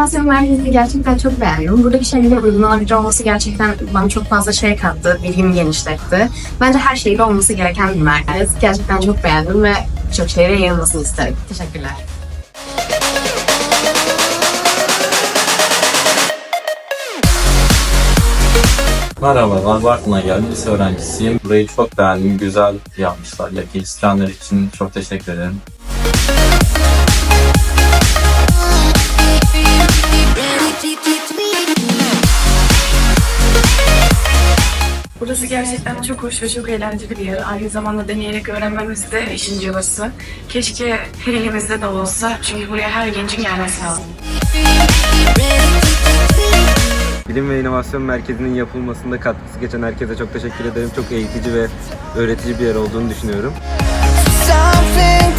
merkezini gerçekten çok beğendim. Buradaki şeylerin uygulanabilir olması gerçekten bana çok fazla şey kattı, bilgimi genişletti. Bence her şeyde olması gereken bir merkez. Gerçekten çok beğendim ve çok şehre yayılmasını isterim. Teşekkürler. Merhabalar, Bartın'a geldim. Lise öğrencisiyim. Burayı çok beğendim. Güzel yapmışlar. Yakı isteyenler için çok teşekkür ederim. Burası gerçekten çok hoş ve çok eğlenceli bir yer. Aynı zamanda deneyerek öğrenmemiz de işin cıvısı. Keşke her ilimizde de olsa. Çünkü buraya her gencin gelmesi lazım. Bilim ve İnovasyon Merkezi'nin yapılmasında katkısı geçen herkese çok teşekkür ederim. Çok eğitici ve öğretici bir yer olduğunu düşünüyorum. Something